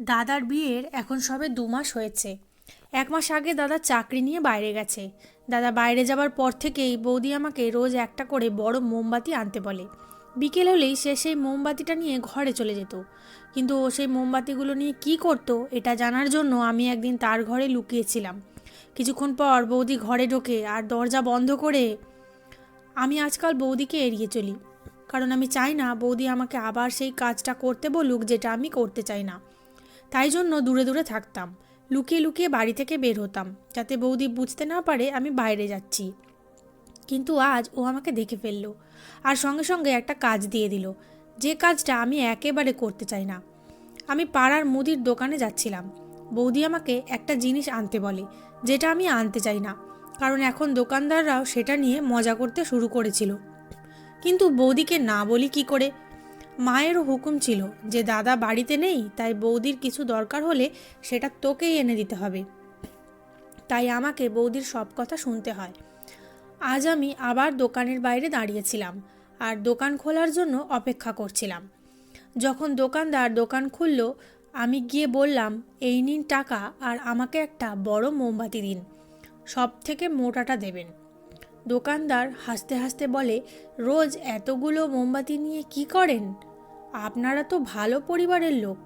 দাদার বিয়ের এখন সবে দু মাস হয়েছে। এক মাস আগে দাদা চাকরি নিয়ে বাইরে গেছে। দাদা বাইরে যাবার পর থেকেই বৌদি আমাকে রোজ একটা করে বড় মোমবাতি আনতে বলে। বিকেল হলেই সে সেই মোমবাতিটা নিয়ে ঘরে চলে যেত। কিন্তু ও সেই মোমবাতিগুলো নিয়ে কি করতো, এটা জানার জন্য আমি একদিন তার ঘরে লুকিয়েছিলাম। কিছুক্ষণ পর বৌদি ঘরে ঢোকে আর দরজা বন্ধ করে আমি আজকাল বৌদিকে এড়িয়ে চলি। কারণ আমি চাই না বৌদি আমাকে আবার সেই কাজটা করতে বলুক যেটা আমি করতে চাই না। তাই জন্য দূরে দূরে থাকতাম। লুকিয়ে লুকিয়ে বাড়ি থেকে বের হতাম, যাতে বৌদি বুঝতে না পারে আমি বাইরে যাচ্ছি। কিন্তু আজ ও আমাকে দেখে ফেলল আর সঙ্গে সঙ্গে একটা কাজ দিয়ে দিল। যে কাজটা আমি একেবারে করতে চাই না। আমি পাড়ার মুদির দোকানে যাচ্ছিলাম। বৌদি আমাকে একটা জিনিস আনতে বলে, যেটা আমি আনতে চাই না। কারণ এখন দোকানদাররাও সেটা নিয়ে মজা করতে শুরু করেছিল। কিন্তু বৌদিকে না বলি কি করে মায়েরও হুকুম ছিল যে দাদা বাড়িতে নেই, তাই বৌদির কিছু দরকার হলে সেটা তোকেই এনে দিতে হবে। তাই আমাকে বৌদির সব কথা শুনতে হয়। আজ আমি আবার দোকানের বাইরে দাঁড়িয়েছিলাম আর দোকান খোলার জন্য অপেক্ষা করছিলাম। যখন দোকানদার দোকান খুলল, আমি গিয়ে বললাম, এই নিন টাকা আর আমাকে একটা বড় মোমবাতি দিন। সব থেকে মোটাটা দেবেন। দোকানদার হাসতে হাসতে বলে, রোজ এতগুলো মোমবাতি নিয়ে কি করেন? আপনারা তো ভালো পরিবারের লোক।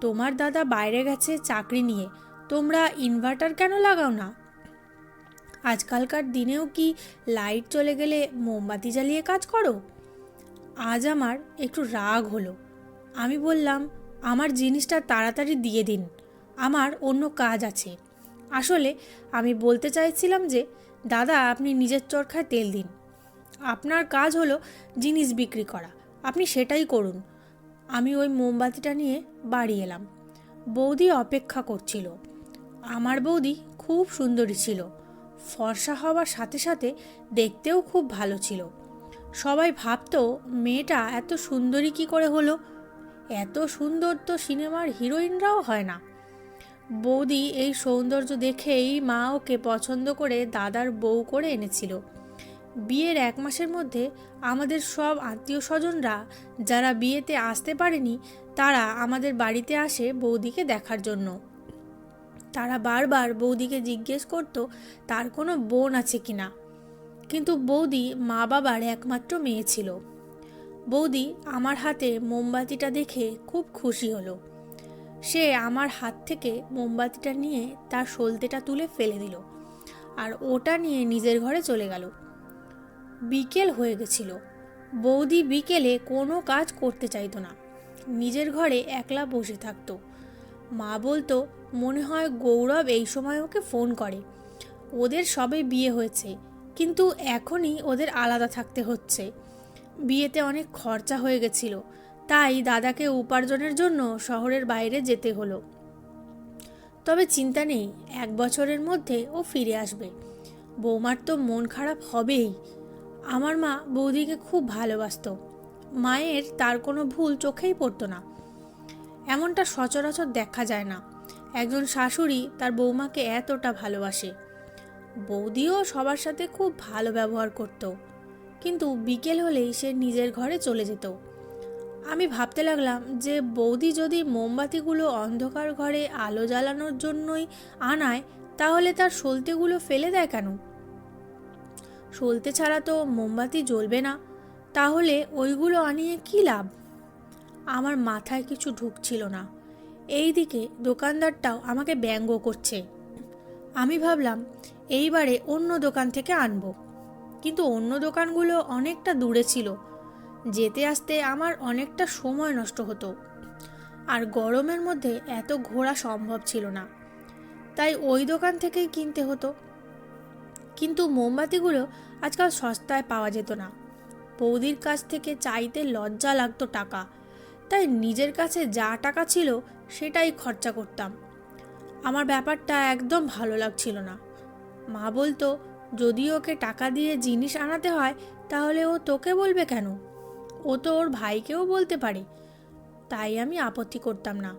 তোমার দাদা বাইরে গেছে চাকরি নিয়ে। তোমরা ইনভার্টার কেন লাগাও না? আজকালকার দিনেও কি লাইট চলে গেলে মোমবাতি জ্বালিয়ে কাজ করো? আজ আমার একটু রাগ হলো। আমি বললাম, আমার জিনিসটা তাড়াতাড়ি দিয়ে দিন। আমার অন্য কাজ আছে। আসলে আমি বলতে চাইছিলাম যে দাদা, আপনি নিজের চরখায় তেল দিন। আপনার কাজ হলো জিনিস বিক্রি করা। আপনি সেটাই করুন। আমি ওই মোমবাতিটা নিয়ে বাড়ি এলাম। বৌদি অপেক্ষা করছিল। আমার বৌদি খুব সুন্দরী ছিল। ফর্সা হওয়ার সাথে সাথে দেখতেও খুব ভালো ছিল। সবাই ভাবতো, মেয়েটা এত সুন্দরী কি করে হলো? এত সুন্দর তো সিনেমার হিরোইনরাও হয় না। বৌদি এই সৌন্দর্য দেখেই মা ওকে পছন্দ করে দাদার বউ করে এনেছিল। বিয়ের এক মাসের মধ্যে আমাদের সব আত্মীয় স্বজনরা যারা বিয়েতে আসতে পারেনি, তারা আমাদের বাড়িতে আসে বৌদিকে দেখার জন্য। তারা বারবার বৌদিকে জিজ্ঞেস করত, তার কোনো বোন আছে কিনা? কিন্তু বৌদি মা বাবার একমাত্র মেয়ে ছিল। বৌদি আমার হাতে মোমবাতিটা দেখে খুব খুশি হলো। সে আমার হাত থেকে মোমবাতিটা নিয়ে তার সলতেটা তুলে ফেলে দিল আর ওটা নিয়ে নিজের ঘরে চলে গেল। বিকেল হয়ে গেছিল। বৌদি বিকেলে কোনো কাজ করতে চাইতো না। নিজের ঘরে একলা বসে থাকতো। মা বলতো, মনে হয় গৌরব এই সময় ওকে ফোন করে। ওদের সবে বিয়ে হয়েছে, কিন্তু এখনই ওদের আলাদা থাকতে হচ্ছে। বিয়েতে অনেক খরচা হয়ে গেছিল। তাই দাদাকে উপার্জনের জন্য শহরের বাইরে যেতে হলো। তবে চিন্তা নেই, এক বছরের মধ্যে ও ফিরে আসবে। বৌমার তো মন খারাপ হবেই। আমার মা বৌদিকে খুব ভালোবাসত। মায়ের তার কোনো ভুল চোখেই পড়তো না। এমনটা সচরাচর দেখা যায় না। একজন শাশুড়ি তার বৌমাকে এতটা ভালোবাসে। বৌদিও সবার সাথে খুব ভালো ব্যবহার করত। কিন্তু বিকেল হলেই সে নিজের ঘরে চলে যেত। আমি ভাবতে লাগলাম যে বৌদি যদি মোমবাতিগুলো অন্ধকার ঘরে আলো জ্বালানোর জন্যই আনায়, তাহলে তার সলতেগুলো ফেলে দেয় কেন? সলতে ছাড়া তো মোমবাতি জ্বলবে না। তাহলে ওইগুলো আনিয়ে কী লাভ? আমার মাথায় কিছু ঢুকছিল না। এই দিকে দোকানদারটাও আমাকে ব্যঙ্গ করছে। আমি ভাবলাম, এইবারে অন্য দোকান থেকে আনব। কিন্তু অন্য দোকানগুলো অনেকটা দূরে ছিল। যেতে আসতে আমার অনেকটা সময় নষ্ট হতো। আর গরমের মধ্যে এত ঘোরা সম্ভব ছিল না। তাই ওই দোকান থেকেই কিনতে হতো। কিন্তু মোমবাতিগুলো আজকাল সস্তায় পাওয়া যেত না। বৌদির কাছ থেকে চাইতে লজ্জা লাগতো টাকা। তাই নিজের কাছে যা টাকা ছিল সেটাই খরচা করতাম। আমার ব্যাপারটা একদম ভালো লাগছিল না। মা বলতো, যদি ওকে টাকা দিয়ে জিনিস আনাতে হয়, তাহলে ও তোকে বলবে কেন? ও তো ওর ভাইকেও বলতে পারে। তাই আমি আপত্তি করতাম না।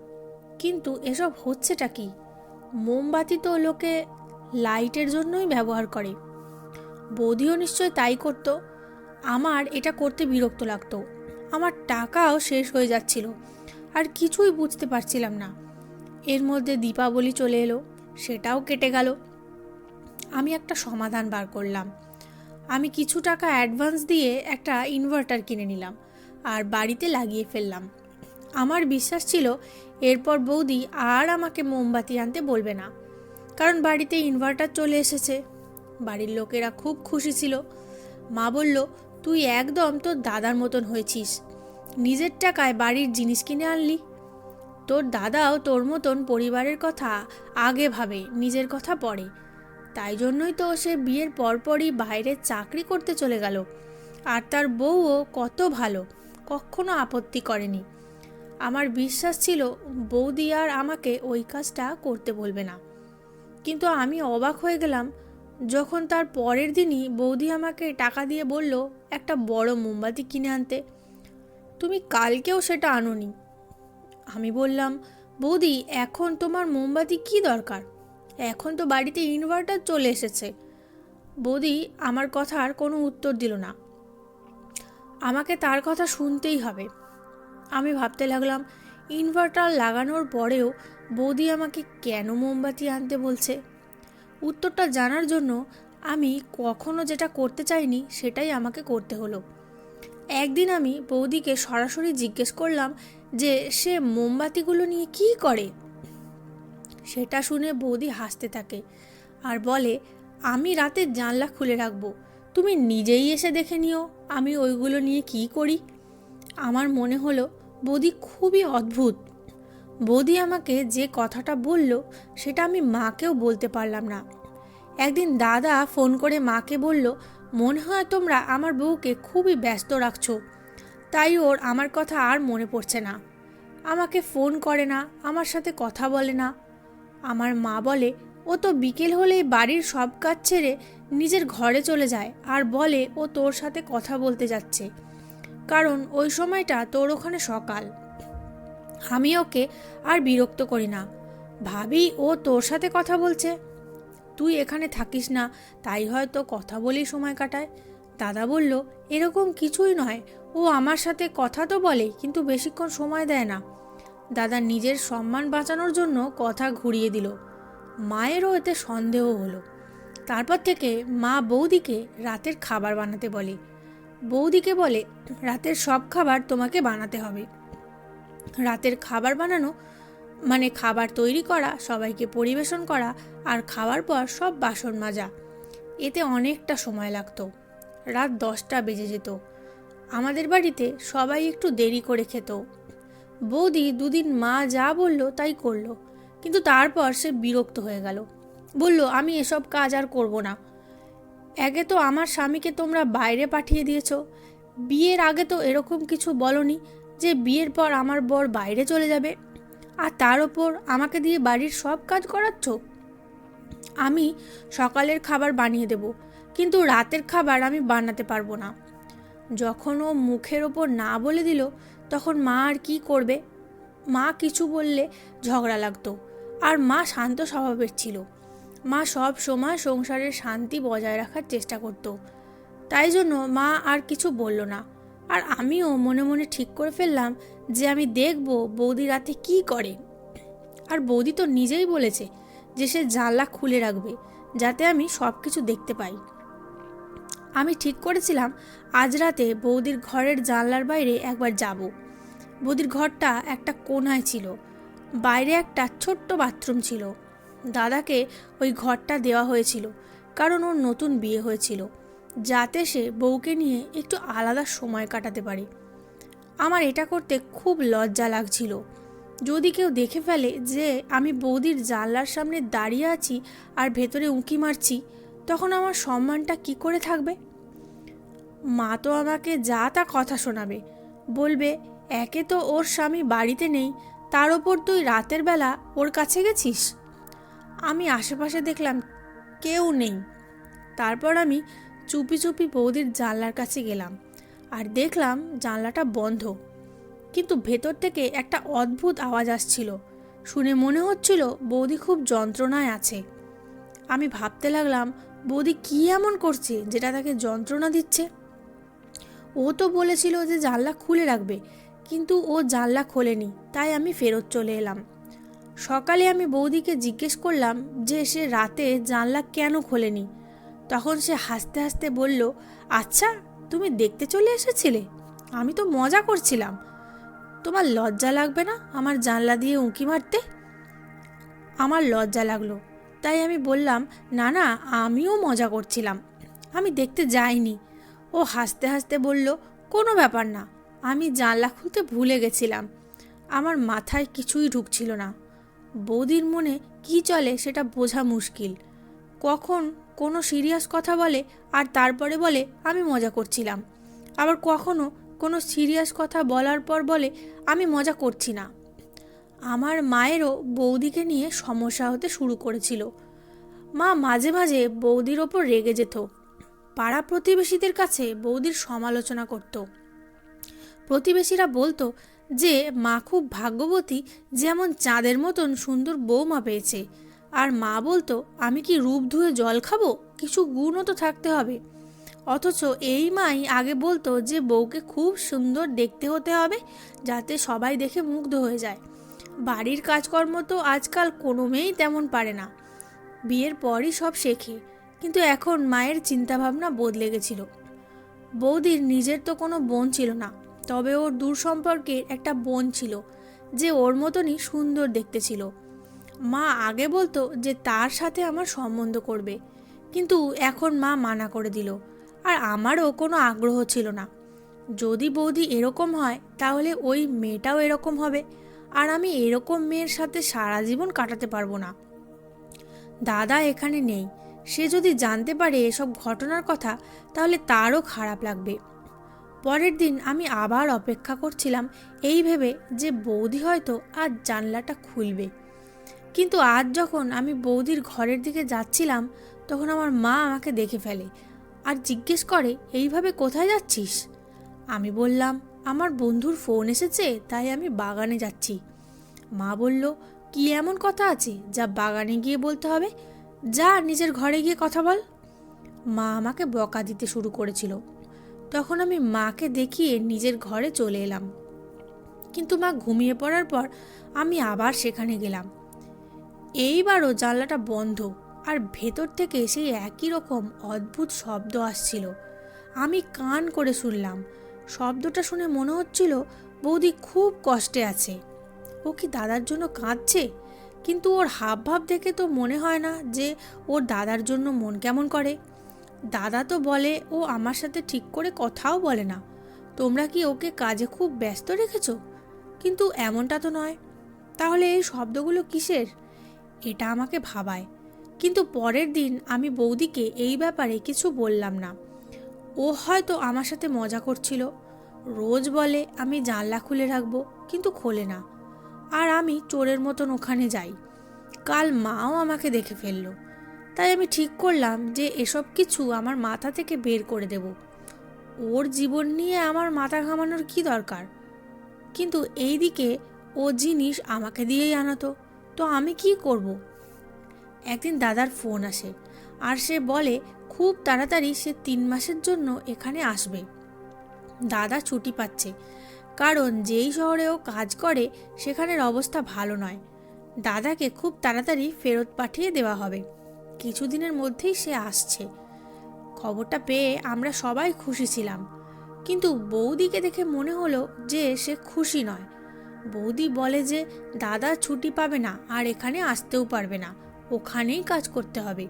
কিন্তু এসব হচ্ছেটা কি? মোমবাতি তো লোকে লাইটের জন্যই ব্যবহার করে। বৌদিও নিশ্চয় তাই করতো। আমার এটা করতে বিরক্ত লাগতো। আমার টাকাও শেষ হয়ে যাচ্ছিল। আর কিছুই বুঝতে পারছিলাম না। এর মধ্যে দীপাবলি চলে এলো, সেটাও কেটে গেল। আমি একটা সমাধান বার করলাম। আমি কিছু টাকা অ্যাডভান্স দিয়ে একটা ইনভার্টার কিনে নিলাম আর বাড়িতে লাগিয়ে ফেললাম। আমার বিশ্বাস ছিল এরপর বৌদি আর আমাকে মোমবাতি আনতে বলবে না, কারণ বাড়িতে ইনভার্টার চলে এসেছে। বাড়ির লোকেরা খুব খুশি ছিল। মা বলল, তুই একদম তোর দাদার মতন হয়েছিস। নিজের টাকায় বাড়ির জিনিস কিনে আনলি। তোর দাদাও তোর মতন পরিবারের কথা আগে ভাবে, নিজের কথা পড়ে। তাই জন্যই তো সে বিয়ের পরপরই বাইরে চাকরি করতে চলে গেল। আর তার বউও কত ভালো, কখনো আপত্তি করেনি। আমার বিশ্বাস ছিল বৌদি আর আমাকে ওই কাজটা করতে বলবে না। কিন্তু আমি অবাক হয়ে গেলাম যখন তার পরের দিনই বৌদি আমাকে টাকা দিয়ে বলল, একটা বড় মোমবাতি কিনে আনতে। তুমি কালকেও সেটা আনোনি। আমি বললাম, বৌদি, এখন তোমার মোমবাতি কি দরকার? এখন তো বাড়িতে ইনভার্টার চলে এসেছে। বৌদি আমার কথার কোনো উত্তর দিল না। আমাকে তার কথা শুনতেই হবে। আমি ভাবতে লাগলাম ইনভার্টার লাগানোর পরেও বৌদি আমাকে কেন মোমবাতি আনতে বলছে? উত্তরটা জানার জন্য আমি কখনো যেটা করতে চাইনি সেটাই আমাকে করতে হলো। একদিন আমি বৌদিকে সরাসরি জিজ্ঞেস করলাম যে সে মোমবাতিগুলো নিয়ে কি করে? সেটা শুনে বৌদি হাসতে থাকে আর বলে, আমি রাতে জানলা খুলে রাখব। তুমি নিজেই এসে দেখে নিও আমি ওইগুলো নিয়ে কি করি। আমার মনে হলো, বৌদি খুবই অদ্ভুত। বৌদি আমাকে যে কথাটা বলল, সেটা আমি মাকেও বলতে পারলাম না। একদিন দাদা ফোন করে মাকে বলল, মনে হয় তোমরা আমার বউকে খুবই ব্যস্ত রাখছো। তাই ওর আমার কথা আর মনে পড়ছে না। আমাকে ফোন করে না, আমার সাথে কথা বলে না। আমার মা বলে, ও তো বিকেল হলেই বাড়ির সব কাজ ছেড়ে নিজের ঘরে চলে যায় আর বলে, ও তোর সাথে কথা বলতে যাচ্ছে। কারণ ওই সময়টা তোর ওখানে সকাল। আমি ওকে আর বিরক্ত করি না। ভাবি, ও তোর সাথে কথা বলছে? তুই এখানে থাকিস না, তাই হয়তো কথা বলেই সময় কাটায়। দাদা বলল, এরকম কিছুই নয়। ও আমার সাথে কথা তো বলে, কিন্তু বেশিক্ষণ সময় দেয় না। দাদা নিজের সম্মান বাঁচানোর জন্য কথা ঘুরিয়ে দিল। মায়েরও এতে সন্দেহ হলো। তারপর থেকে মা বৌদিকে রাতের খাবার বানাতে বলে। বৌদিকে বলে, রাতের সব খাবার তোমাকে বানাতে হবে। রাতের খাবার বানানো মানে খাবার তৈরি করা, সবাইকে পরিবেশন করা আর খাওয়ার পর সব বাসন মাজা। এতে অনেকটা সময় লাগতো। রাত দশটা বেজে যেত। আমাদের বাড়িতে সবাই একটু দেরি করে খেত। বৌদি দুদিন মা যা বলল তাই করল। কিন্তু তারপর সে বিরক্ত হয়ে গেল। বলল, আমি এসব কাজ আর করব না। একে তো আমার স্বামীকে তোমরা বাইরে পাঠিয়ে দিয়েছ। বিয়ের আগে তো এরকম কিছু বলনি যে বিয়ের পর আমার বর বাইরে চলে যাবে। আর তার ওপর আমাকে দিয়ে বাড়ির সব কাজ করাচ্ছ? আমি সকালের খাবার বানিয়ে দেব, কিন্তু রাতের খাবার আমি বানাতে পারব না। যখন ও মুখের ওপর না বলে দিল তখন মা আর কি করবে? মা কিছু বললে ঝগড়া লাগতো। আর মা শান্ত স্বভাবের ছিল। মা সব সময় সংসারের শান্তি বজায় রাখার চেষ্টা করত। তাই জন্য মা আর কিছু বলল না। আর আমিও মনে মনে ঠিক করে ফেললাম যে আমি দেখব বৌদি রাতে কি করে। আর বৌদি তো নিজেই বলেছে যে সে জানলা খুলে রাখবে, যাতে আমি সব কিছু দেখতে পাই। আমি ঠিক করেছিলাম, আজ রাতে বৌদির ঘরের জানলার বাইরে একবার যাব। বৌদির ঘরটা একটা কোনায় ছিল, বাইরে একটা ছোট্ট বাথরুম ছিল। দাদাকে ওই ঘরটা দেওয়া হয়েছিল, কারণ ওর নতুন বিয়ে হয়েছিল, যাতে সে বউকে নিয়ে একটু আলাদা সময় কাটাতে পারে। আমার এটা করতে খুব লজ্জা লাগছিল। যদি কেউ দেখে ফেলে যে আমি বৌদির জানলার সামনে দাঁড়িয়ে আছি আর ভেতরে উঁকি মারছি তখন আমার সম্মানটা কি করে থাকবে? মা তো আমাকে যা তা কথা শোনাবে। বলবে, একে তো ওর স্বামী বাড়িতে নেই, তার ওপর তুই রাতের বেলা ওর কাছে গেছিস? আমি আশেপাশে দেখলাম কেউ নেই। তারপর আমি চুপি চুপি বৌদির জানলার কাছে গেলাম আর দেখলাম জানলাটা বন্ধ। কিন্তু ভেতর থেকে একটা অদ্ভুত আওয়াজ আসছিল। শুনে মনে হচ্ছিল বৌদি খুব যন্ত্রণায় আছে। আমি ভাবতে লাগলাম বৌদি কী এমন করছে যেটা তাকে যন্ত্রণা দিচ্ছে? ও তো বলেছিল যে জানলা খুলে রাখবে, কিন্তু ও জানলা খোলেনি, তাই আমি ফেরত চলে এলাম। সকালে আমি বৌদিকে জিজ্ঞেস করলাম যে সে রাতে জানলা কেন খোলেনি? তখন সে হাসতে হাসতে বলল আচ্ছা তুমি দেখতে চলে এসেছিলে? আমি তো মজা করছিলাম। তোমার লজ্জা লাগবে না আমার জানলা দিয়ে উঁকি মারতে? আমার লজ্জা লাগল। তাই আমি বললাম, না না, আমিও মজা করছিলাম। আমি দেখতে যাইনি। ও হাসতে হাসতে বলল, কোনো ব্যাপার না, আমি জানলা খুলতে ভুলে গেছিলাম। আমার মাথায় কিছুই ঢুকছিল না। বৌদির মনে কি চলে সেটা বোঝা মুশকিল। কখন কোনো সিরিয়াস কথা বলে আর তারপরে বলে, আমি মজা করছিলাম। আবার কখনো কোনো সিরিয়াস কথা বলার পর বলে, আমি মজা করছি না। আমার মায়েরও বৌদিকে নিয়ে সমস্যা হতে শুরু করেছিল। মা মাঝে মাঝে বৌদির ওপর রেগে যেত। পাড়া প্রতিবেশীদের কাছে বৌদির সমালোচনা করত। প্রতিবেশীরা বলতো যে, মা খুব ভাগ্যবতী যেমন চাঁদের মতন সুন্দর বৌমা পেয়েছে। আর মা বলতো, আমি কি রূপ ধুয়ে জল খাব? কিছু গুণও তো থাকতে হবে। অথচ এই মাই আগে বলতো যে, বউকে খুব সুন্দর দেখতে হতে হবে, যাতে সবাই দেখে মুগ্ধ হয়ে যায়। বাড়ির কাজকর্ম তো আজকাল কোনো মেয়েই তেমন পারে না। বিয়ের পরই সব শেখে, কিন্তু এখন মায়ের চিন্তাভাবনা বদলে গেছিল। বৌদির নিজের তো কোনো বোন ছিল না, তবে ওর দূর সম্পর্কের একটা বোন ছিল, যে ওর মতনই সুন্দর দেখতে ছিল। মা আগে বলতো যে তার সাথে আমার সম্বন্ধ করবে, কিন্তু এখন মা মানা করে দিল, আর আমারও কোনো আগ্রহ ছিল না। যদি বৌদি এরকম হয়, তাহলে ওই মেয়েটাও এরকম হবে। আর আমি এরকম মেয়ের সাথে সারা জীবন কাটাতে পারব না। দাদা এখানে নেই। সে যদি জানতে পারে এসব ঘটনার কথা, তাহলে তারও খারাপ লাগবে। পরের দিন আমি আবার অপেক্ষা করছিলাম এই ভেবে যে বৌদি হয়তো আজ জানলাটা খুলবে। কিন্তু আজ যখন আমি বৌদির ঘরের দিকে যাচ্ছিলাম, তখন আমার মা আমাকে দেখে ফেলে আর জিজ্ঞেস করে, এইভাবে কোথায় যাচ্ছিস? আমি বললাম আমার বন্ধুর ফোন এসেছে, তাই আমি বাগানে যাচ্ছি। মা বলল, কি এমন কথা আছে যা বাগানে গিয়ে বলতে হবে? যা নিজের ঘরে গিয়ে কথা বল। মা আমাকে বকা দিতে শুরু করেছিল। তখন আমি মাকে দেখিয়ে নিজের ঘরে চলে এলাম। কিন্তু মা ঘুমিয়ে পড়ার পর আমি আবার সেখানে গেলাম। এইবারও জানলাটা বন্ধ আর ভেতর থেকে সেই একই রকম অদ্ভুত শব্দ আসছিল। আমি কান করে শুনলাম শব্দটা শুনে মনে হচ্ছিল বৌদি খুব কষ্টে আছে। ও কি দাদার জন্য কাঁদছে? কিন্তু ওর হাব ভাব দেখে তো মনে হয় না যে ওর দাদার জন্য মন কেমন করে। দাদা তো বলে, ও আমার সাথে ঠিক করে কথাও বলে না। তোমরা কি ওকে কাজে খুব ব্যস্ত রেখেছো? কিন্তু এমনটা তো নয়। তাহলে এই শব্দগুলো কিসের? এটা আমাকে ভাবায়। কিন্তু পরের দিন আমি বৌদিকে এই ব্যাপারে কিছু বললাম না। ও হয়তো আমার সাথে মজা করছিল। রোজ বলে, আমি জানলা খুলে রাখব, কিন্তু খোলে না। আর আমি চোরের মতন ওখানে যাই। কাল মাও আমাকে দেখে ফেলল। তাই আমি ঠিক করলাম যে এসব কিছু আমার মাথা থেকে বের করে দেব। ওর জীবন নিয়ে আমার মাথা ঘামানোর কি দরকার? কিন্তু এই দিকে ও জিনিস আমাকে দিয়েই আনাতো। তো আমি কি করব। একদিন দাদার ফোন আসে, আর সে বলে খুব তাড়াতাড়ি সে তিন মাসের জন্য এখানে আসবে। দাদা ছুটি পাচ্ছে। কারণ যেই শহরে ও কাজ করে, সেখানের অবস্থা ভালো নয়। দাদাকে খুব তাড়াতাড়ি ফেরত পাঠিয়ে দেওয়া হবে। কিছুদিনের মধ্যেই সে আসছে। খবরটা পেয়ে আমরা সবাই খুশি ছিলাম। কিন্তু বৌদিকে দেখে মনে হলো যে সে খুশি নয়। বৌদি বলে যে, দাদা ছুটি পাবে না, আর এখানে আসতেও পারবে না। ওখানেই কাজ করতে হবে।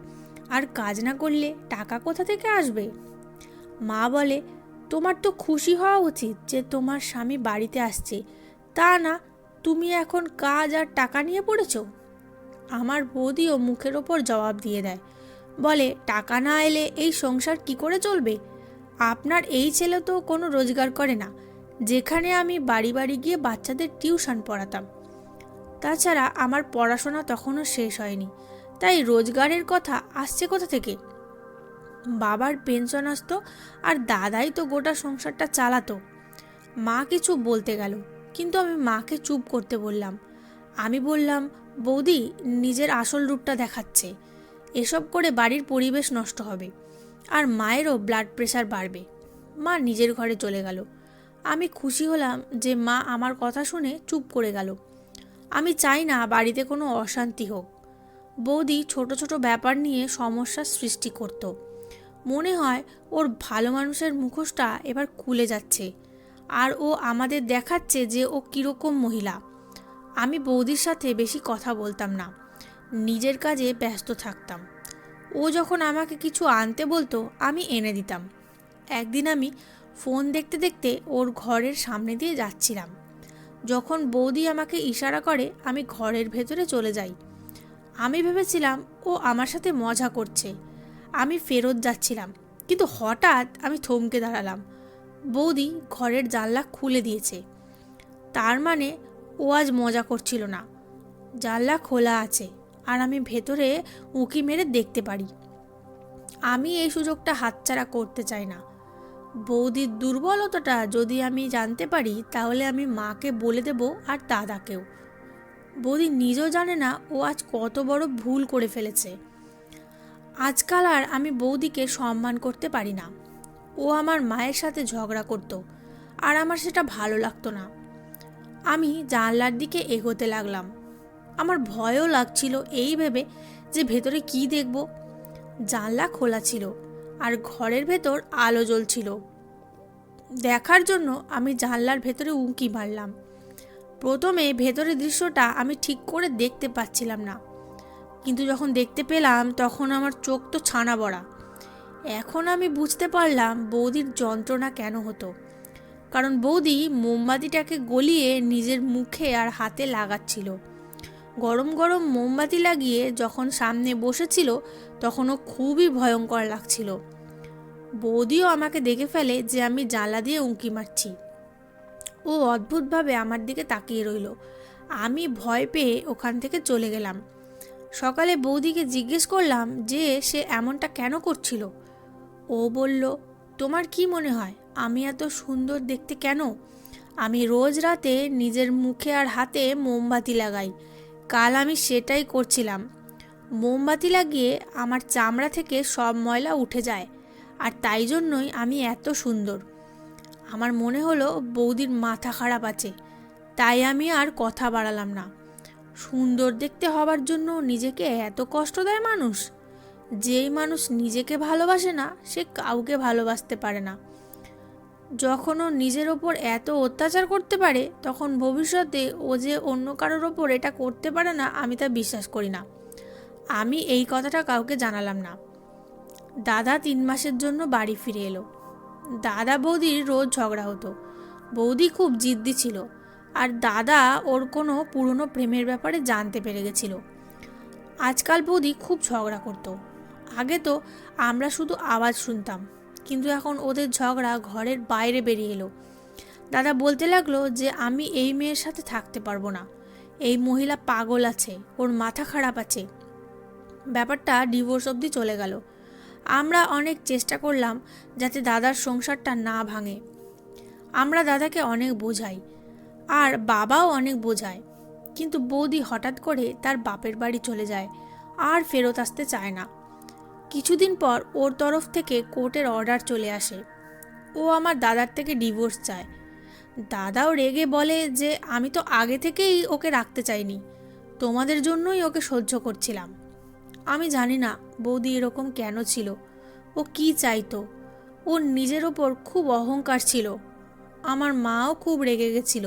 আর কাজ না করলে টাকা কোথা থেকে আসবে? মা বলে, তোমার তো খুশি হওয়া উচিত যে তোমার স্বামী বাড়িতে আসছে। তা না, তুমি এখন কাজ আর টাকা নিয়ে পড়েছ? আমার বৌদিও মুখের ওপর জবাব দিয়ে দেয়, বলে, টাকা না এলে এই সংসার কি করে চলবে? আপনার এই ছেলে তো কোনো রোজগার করে না। যেখানে আমি বাড়ি বাড়ি গিয়ে বাচ্চাদের টিউশন পড়াতাম। তাছাড়া আমার পড়াশোনা তখনও শেষ হয়নি। তাই রোজগারের কথা আসছে কোথা থেকে? বাবার পেনশন আসতো আর দাদাই তো গোটা সংসারটা চালাতো। মা কিছু বলতে গেল, কিন্তু আমি মাকে চুপ করতে বললাম। আমি বললাম, বৌদি, নিজের আসল রূপটা দেখাচ্ছে। এসব করে বাড়ির পরিবেশ নষ্ট হবে আর মায়েরও ব্লাড প্রেশার বাড়বে। মা নিজের ঘরে চলে গেল। আমি খুশি হলাম যে মা আমার কথা শুনে চুপ করে গেল। আমি চাই না বাড়িতে কোনো অশান্তি হোক। বৌদি ছোট ছোট ব্যাপার নিয়ে সমস্যার সৃষ্টি করত। মনে হয় ওর ভালো মানুষের মুখোশটা এবার খুলে যাচ্ছে। আর ও আমাদের দেখাচ্ছে যে ও কীরকম মহিলা। আমি বৌদির সাথে বেশি কথা বলতাম না। নিজের কাজে ব্যস্ত থাকতাম। ও যখন আমাকে কিছু আনতে বলতো, আমি এনে দিতাম। একদিন আমি ফোন দেখতে দেখতে ওর ঘরের সামনে দিয়ে যাচ্ছিলাম। যখন বৌদি আমাকে ইশারা করে আমি ঘরের ভেতরে চলে যাই আমি ভেবেছিলাম ও আমার সাথে মজা করছে। আমি ফেরত যাচ্ছিলাম, কিন্তু হঠাৎ আমি থমকে দাঁড়ালাম। বৌদি ঘরের জানলা খুলে দিয়েছে। তার মানে ও আজ মজা করছিল না। জানলা খোলা আছে, আর আমি ভেতরে উঁকি মেরে দেখতে পারি। আমি এই সুযোগটা হাতছাড়া করতে চাই না। বৌদির দুর্বলতাটা যদি আমি জানতে পারি, তাহলে আমি মাকে বলে দেব আর দাদাকেও। বৌদি নিজেও জানে না ও আজ কত বড় ভুল করে ফেলেছে। আজকাল আর আমি বৌদিকে সম্মান করতে পারি না। ও আমার মায়ের সাথে ঝগড়া করতো, আর আমার সেটা ভালো লাগতো না। আমি জানলার দিকে এগোতে লাগলাম। আমার ভয়ও লাগছিল এই ভেবে যে ভেতরে কি দেখব। জানলা খোলা ছিল, আর ঘরের ভেতর আলো জ্বলছিল। দেখার জন্য আমি জানলার ভেতরে উঁকি মারলাম। প্রথমে ভেতরের দৃশ্যটা আমি ঠিক করে দেখতে পাচ্ছিলাম না। কিন্তু যখন দেখতে পেলাম, তখন আমার চোখ তো ছানা বড়া। এখন আমি বুঝতে পারলাম বৌদির যন্ত্রণা কেন হতো। কারণ বৌদি মোমবাতিটাকে গলিয়ে নিজের মুখে আর হাতে লাগাচ্ছিল। গরম গরম মোমবাতি লাগিয়ে যখন সামনে বসেছিল, তখনও খুবই ভয়ঙ্কর লাগছিল। বৌদিও আমাকে দেখে ফেলে যে আমি জানলা দিয়ে উঁকি মারছি। ও অদ্ভুতভাবে আমার দিকে তাকিয়ে রইল। আমি ভয় পেয়ে ওখান থেকে চলে গেলাম। সকালে বৌদিকে জিজ্ঞেস করলাম যে সে এমনটা কেন করছিল। ও বলল, তোমার কি মনে হয়? আমি এত সুন্দর দেখতে কেন? আমি রোজ রাতে নিজের মুখে আর হাতে মোমবাতি লাগাই। কাল আমি সেটাই করছিলাম। মোমবাতি লাগিয়ে আমার চামড়া থেকে সব ময়লা উঠে যায়। আর তাই জন্যই আমি এত সুন্দর। আমার মনে হলো বৌদির মাথা খারাপ আছে, তাই আমি আর কথা বাড়ালাম না। সুন্দর দেখতে হবার জন্য নিজেকে এত কষ্ট দেয় মানুষ? যেই মানুষ নিজেকে ভালোবাসে না, সে কাউকে ভালোবাসতে পারে না। যখন ও নিজের ওপর এত অত্যাচার করতে পারে, তখন ভবিষ্যতে ও যে অন্য কারোর ওপর এটা করতে পারে না, আমি তা বিশ্বাস করি না। আমি এই কথাটা কাউকে জানালাম না। দাদা তিন মাসের জন্য বাড়ি ফিরে এলো। দাদা বৌদির রোজ ঝগড়া হতো। বৌদি খুব জিদ্দি ছিল আর দাদা ওর কোনো পুরনো প্রেমের ব্যাপারে জানতে পেরে গেছিল। আজকাল বৌদি খুব ঝগড়া করতো। আগে তো আমরা শুধু আওয়াজ শুনতাম, কিন্তু এখন ওদের ঝগড়া ঘরের বাইরে বেরিয়ে এলো। দাদা বলতে লাগল যে, আমি এই মেয়ের সাথে থাকতে পারব না। এই মহিলা পাগল আছে, ওর মাথা খারাপ আছে। ব্যাপারটা ডিভোর্স অবধি চলে গেল। আমরা অনেক চেষ্টা করলাম যাতে দাদার সংসারটা না ভাঙে। আমরা দাদাকে অনেক বোঝাই, আর বাবাও অনেক বোঝায়। কিন্তু বৌদি হঠাৎ করে তার বাপের বাড়ি চলে যায়, আর ফেরত আসতে চায় না। কিছুদিন পর ওর তরফ থেকে কোর্টের অর্ডার চলে আসে। ও আমার দাদার থেকে ডিভোর্স চায়। দাদাও রেগে বলে যে, আমি তো আগে থেকেই ওকে রাখতে চাইনি। তোমাদের জন্যই ওকে সহ্য করছিলাম। আমি জানি না বৌদি এরকম কেন ছিল। ও কি চাইতো? ওর নিজের ওপর খুব অহংকার ছিল। আমার মাও খুব রেগে গেছিল,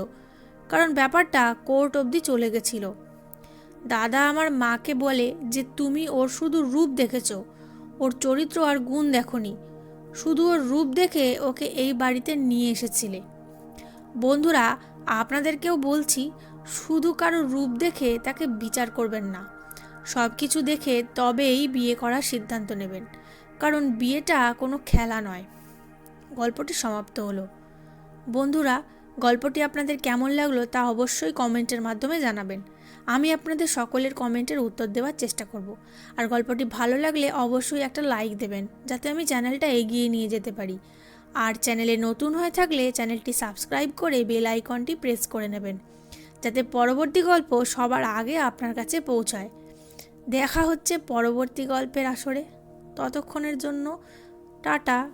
কারণ ব্যাপারটা কোর্ট অবধি চলে গেছিল। দাদা আমার মাকে বলে যে, তুমি ওর শুধু রূপ দেখেছ, ওর চরিত্র আর গুণ দেখনি। শুধু ওর রূপ দেখে ওকে এই বাড়িতে নিয়ে এসেছিলে। বন্ধুরা, আপনাদেরকেও বলছি, শুধু কারও রূপ দেখে তাকে বিচার করবেন না। সব কিছু দেখে তবেই বিয়ে করার সিদ্ধান্ত নেবেন। কারণ বিয়েটা কোনো খেলা নয়। গল্পটি সমাপ্ত হলো। বন্ধুরা, গল্পটি আপনাদের কেমন লাগল তা অবশ্যই কমেন্টের মাধ্যমে জানাবেন। আমি আপনাদের সকলের কমেন্টের উত্তর দেওয়ার চেষ্টা করব। আর গল্পটি ভালো লাগলে অবশ্যই একটা লাইক দেবেন, যাতে আমি চ্যানেলটা এগিয়ে নিয়ে যেতে পারি। আর চ্যানেলে নতুন হয়ে থাকলে চ্যানেলটি সাবস্ক্রাইব করে বেল আইকনটি প্রেস করে নেবেন, যাতে পরবর্তী গল্প সবার আগে আপনার কাছে পৌঁছায়। দেখা হচ্ছে পরবর্তী গল্পের আসরে। ততক্ষণের জন্য টাটা।